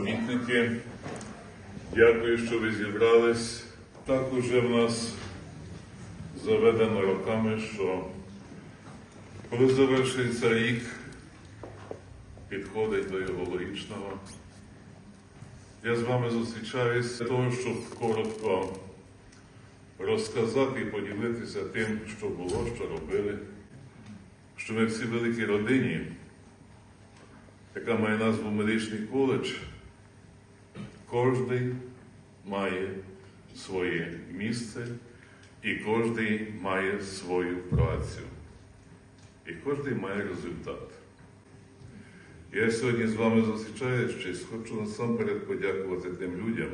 Помітники, дякую, що ви зібрались. Так уже в нас заведено роками, що коли завершується рік, підходить до його логічного. Я з вами зустрічаюсь для того, щоб коротко розказати і поділитися тим, що було, що робили, що ми в цій великій родині, яка має назву медичний коледж, кожний має своє місце і кожний має свою працю. І кожний має результат. Я сьогодні з вами зустрічаючись, хочу насамперед подякувати тим людям,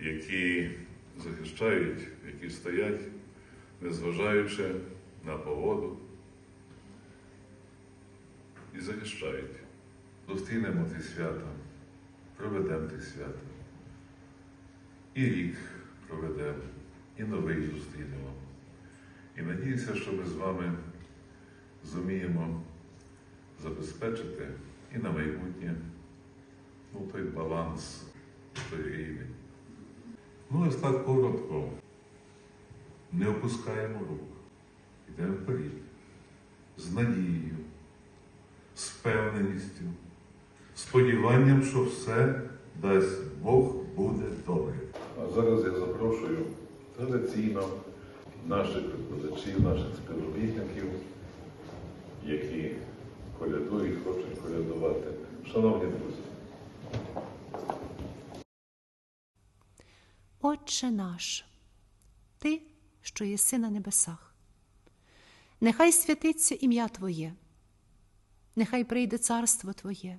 які захищають, які стоять, незважаючи на погоду, і захищають. Зустрінемо ці свята, проведемо ті свята. І рік проведемо, і новий зустрінемо. І надіюся, що ми з вами зуміємо забезпечити і на майбутнє ну, той баланс, той рівень. Ну, ось так коротко. Не опускаємо рук. Йдемо вперед. З надією, з впевненістю, сподіванням, що все дасть Бог буде добре. А зараз я запрошую традиційно наших викладачів, наших співробітників, які колядують, хочуть колядувати. Шановні друзі, Отче наш, Ти, що єси на небесах, нехай святиться ім'я Твоє, нехай прийде царство Твоє,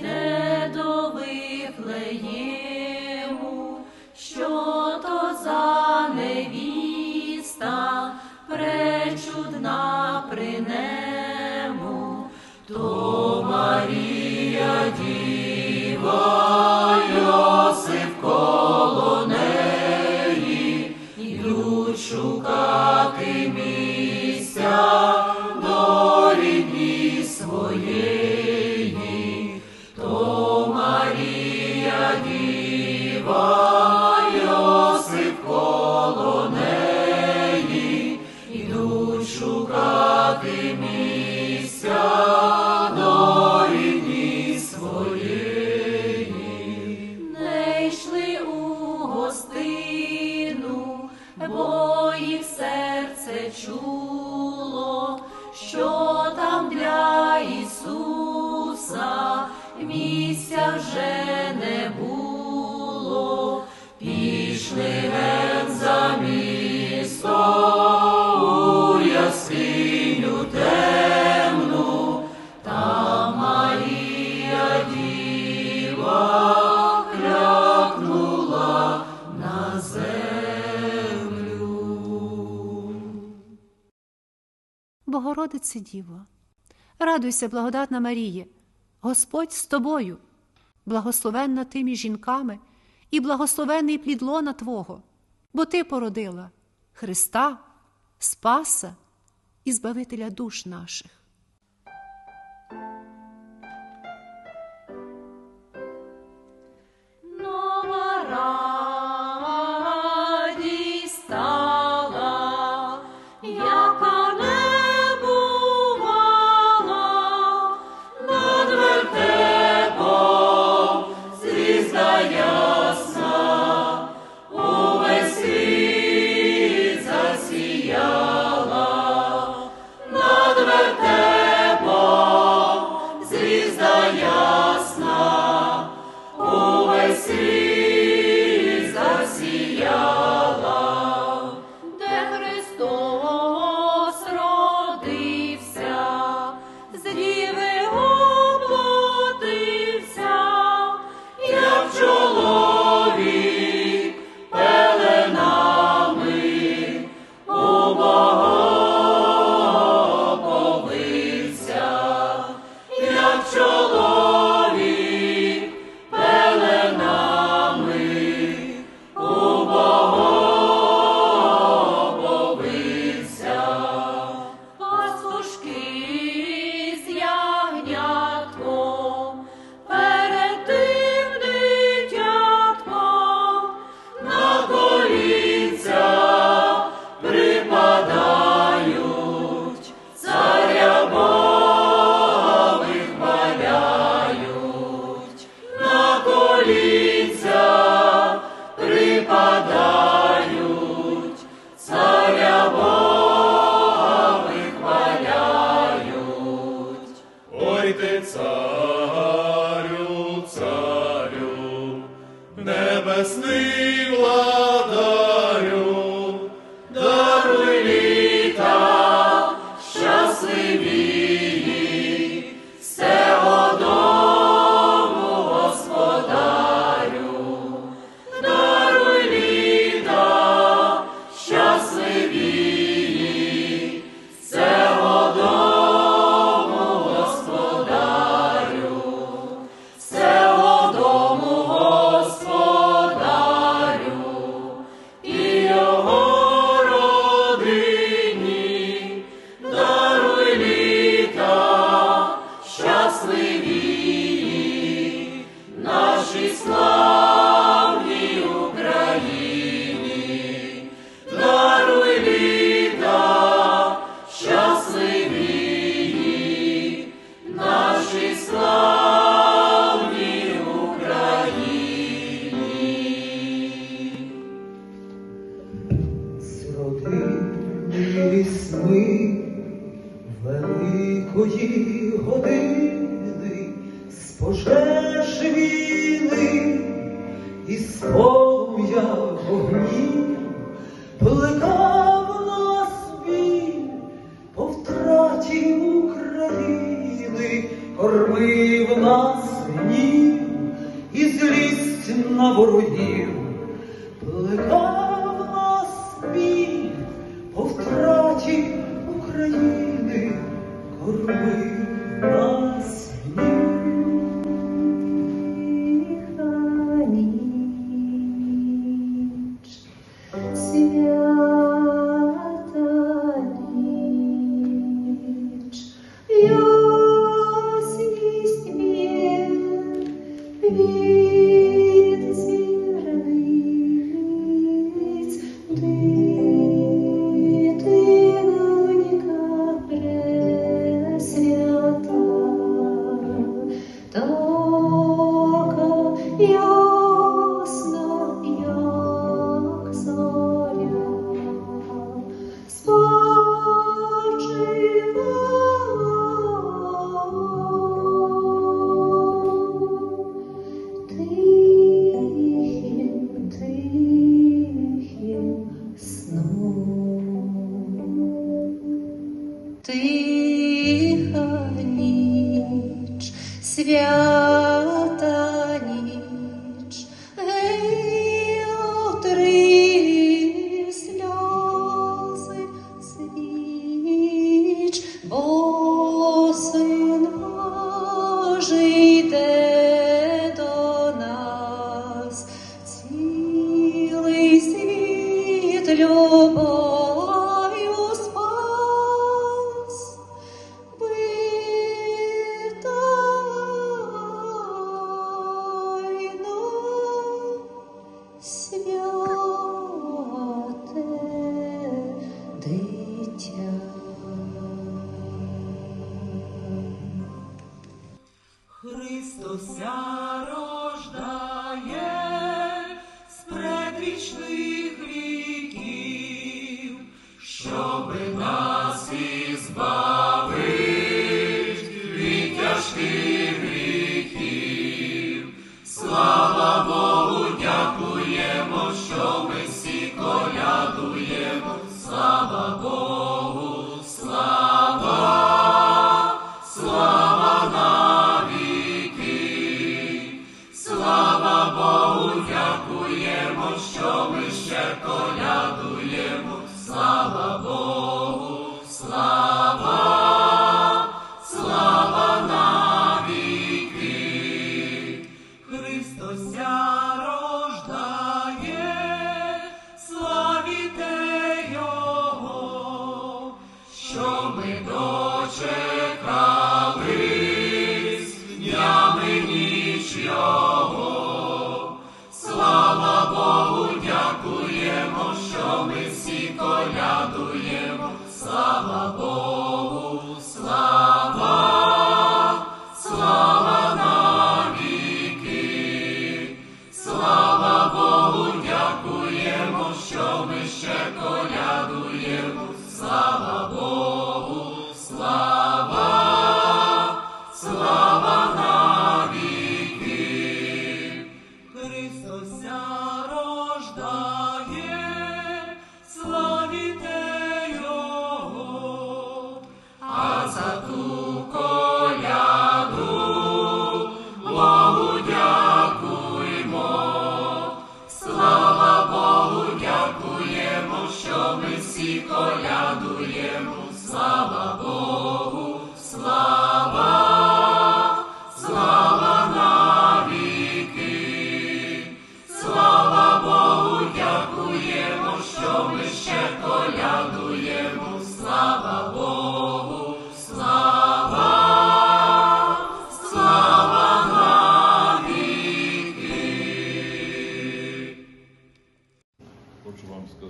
the Bye. Богородице Діво, радуйся, благодатна Маріє, Господь з тобою, благословенна ти між жінками, і благословений плід лона Твого, бо Ти породила Христа, Спаса і Збавителя душ наших. Ти царю, царю, небесний влад. сни великої години з пожеж війни і з вогню. social. now.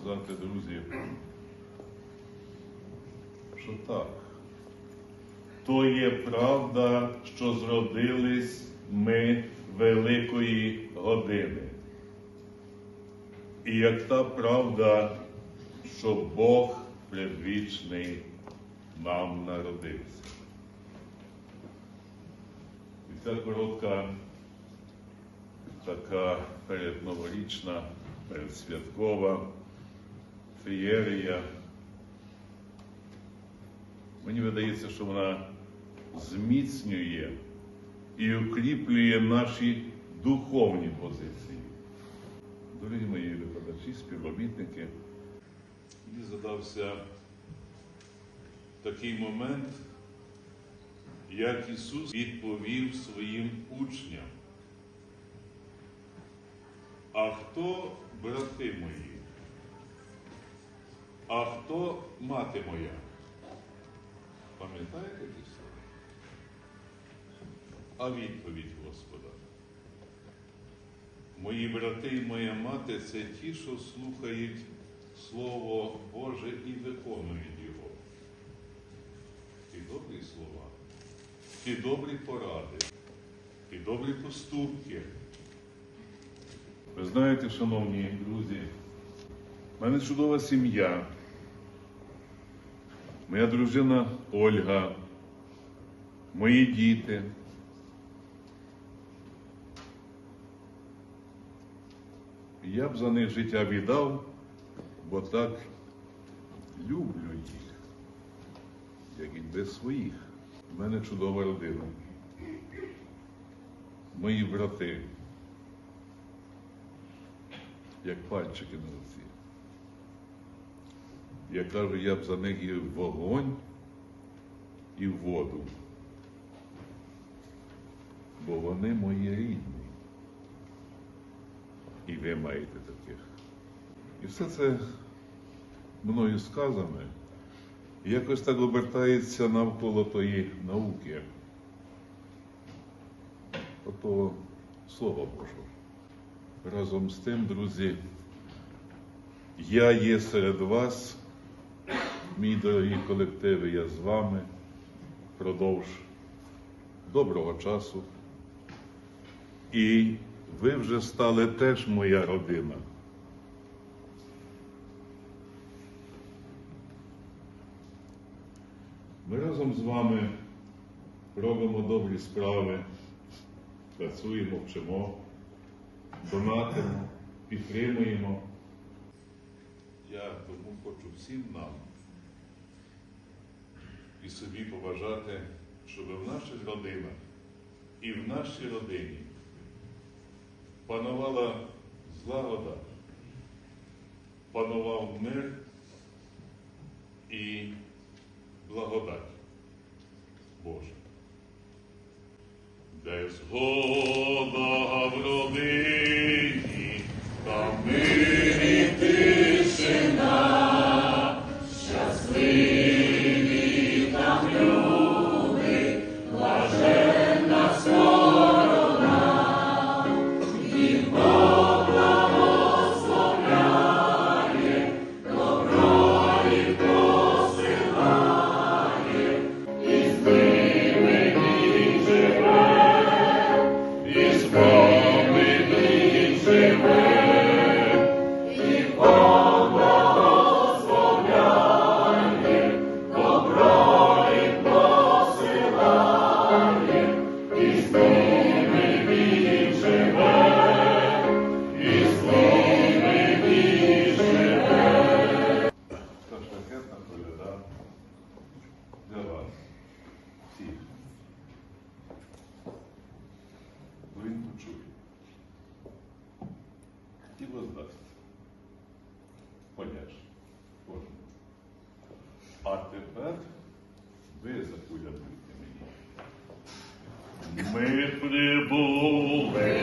сказати, друзі, що так, то є правда, що зродились ми великої години. І як та правда, що Бог предвічний нам народився. І ця коротка, така передноворічна, передсвяткова феєрія. Мені видається, що вона зміцнює і укріплює наші духовні позиції. Дорогі мої викладачі, співробітники, мені задався такий момент, як Ісус відповів своїм учням. А хто брати мої? А хто мати моя? Пам'ятаєте ті слова? А відповідь Господа. Мої брати і моя мати це ті, що слухають Слово Боже і виконують його. Ті добрі слова, ті добрі поради, ті добрі поступки. Ви знаєте, шановні друзі, в мене чудова сім'я. Моя дружина Ольга, мої діти. Я б за них життя віддав, бо так люблю їх, як і без своїх. У мене чудова родина. Мої брати, як пальчики на руці. Я кажу, я б за них і вогонь, і воду. Бо вони мої рідні. І ви маєте таких. І все це мною сказане, якось так обертається навколо тої науки, ото Слова Божого. Разом з тим, друзі, я є серед вас, мій дорогі колективи, я з вами продовж доброго часу. І ви вже стали теж моя родина. Ми разом з вами робимо добрі справи, працюємо, вчимо, донатимо, підтримуємо. Я тому хочу всім нам і собі побажати, щоб в наших родинах і в нашій родині панувала злагода, панував мир і благодать Божа. Де згода Ви закуля будете мені. Ми були.